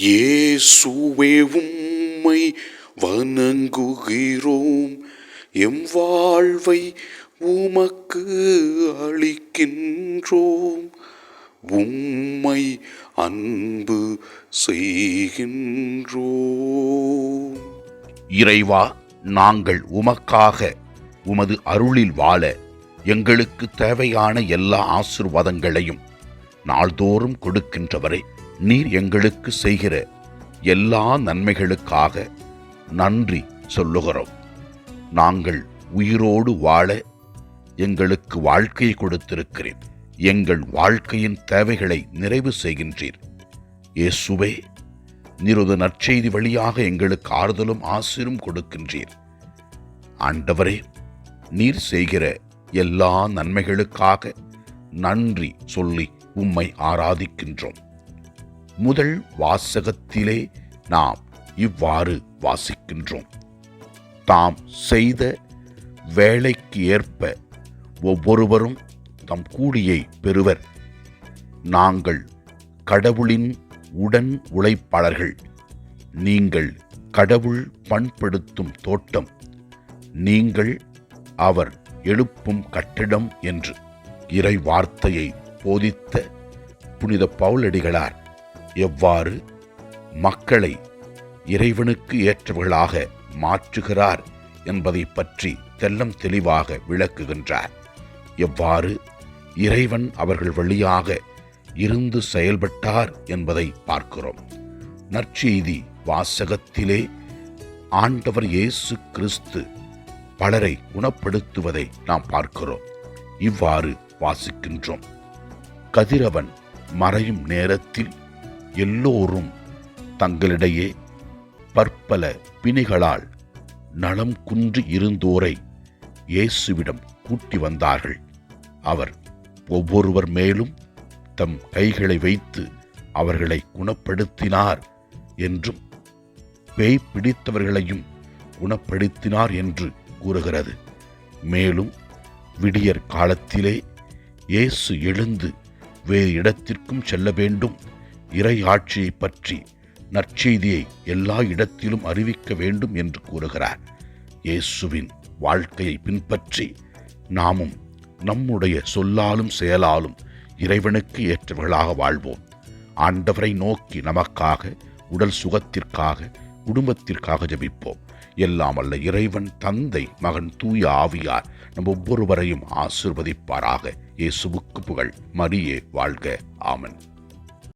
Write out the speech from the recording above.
இயேசுவே உம்மை வணங்குகிறோம். எம் வாழ்வை உமக்கு அளிக்கின்றோம். உம்மை அன்பு செய்கின்றோம். இறைவா நாங்கள் உமக்காக உமது அருளில் வாழ எங்களுக்கு தேவையான எல்லா ஆசிர்வாதங்களையும் நாள்தோறும் கொடுக்கின்றவரே. நீர் எங்களுக்கு செய்கிற எல்லா நன்மைகளுக்காக நன்றி சொல்லுகிறோம். நாங்கள் உயிரோடு வாழ எங்களுக்கு வாழ்க்கையை கொடுத்திருக்கிறேன். எங்கள் வாழ்க்கையின் தேவைகளை நிறைவு செய்கின்றீர். இயேசுவே நீரது நற்செய்தி வழியாக எங்களுக்கு ஆறுதலும் ஆசிரும் கொடுக்கின்றீர். ஆண்டவரே நீர் செய்கிற எல்லா நன்மைகளுக்காக நன்றி சொல்லி உம்மை ஆராதிக்கின்றோம். முதல் வாசகத்திலே நாம் இவ்வாறு வாசிக்கின்றோம். தாம் செய்த வேலைக்கு ஏற்ப ஒவ்வொருவரும் தம் கூலியை பெறுவர். நாங்கள் கடவுளின் உடன் உழைப்பாளர்கள். நீங்கள் கடவுள் பண்படுத்தும் தோட்டம். நீங்கள் அவர் எழுப்பும் கட்டிடம் என்று இறை வார்த்தையை போதித்த புனித பவுலடிகளார். எவ்வாறு மக்களை இறைவனுக்கு ஏற்றவர்களாக மாற்றுகிறார் என்பதை பற்றி தெல்லம் தெளிவாக விளக்குகின்றார். எவ்வாறு இறைவன் அவர்கள் வழியாக இருந்து செயல்பட்டார் என்பதை பார்க்கிறோம். நற்செய்தி வாசகத்திலே ஆண்டவர் இயேசு கிறிஸ்து பலரை குணப்படுத்துவதை நாம் பார்க்கிறோம். இவ்வாறு வாசிக்கின்றோம். கதிரவன் மறையும் நேரத்தில் எல்லோரும் தங்களிடையே பற்பல பிணிகளால் நலம் குன்றி இருந்தோரை இயேசுவிடம் கூட்டி வந்தார்கள். அவர் ஒவ்வொருவர் மேலும் தம் கைகளை வைத்து அவர்களை குணப்படுத்தினார் என்றும் பேய் பிடித்தவர்களையும் குணப்படுத்தினார் என்று கூறுகிறது. மேலும் விடியற் காலத்திலே இயேசு எழுந்து வேறு இடத்திற்கும் செல்ல வேண்டும் இறை ஆட்சியை பற்றி நற்செய்தியை எல்லா இடத்திலும் அறிவிக்க வேண்டும் என்று கூறுகிறார். இயேசுவின் வாழ்க்கையை பின்பற்றி நாமும் நம்முடைய சொல்லாலும் செயலாலும் இறைவனுக்கு ஏற்றவர்களாக வாழ்வோம். ஆண்டவரை நோக்கி நமக்காக உடல் சுகத்திற்காக குடும்பத்திற்காக ஜபிப்போம். எல்லாம் அல்ல இறைவன் தந்தை மகன் தூய ஆவியார் நம் ஒவ்வொருவரையும் ஆசிர்வதிப்பாராக. இயேசுவுக்கு புகழ். மரியே வாழ்க. ஆமன்.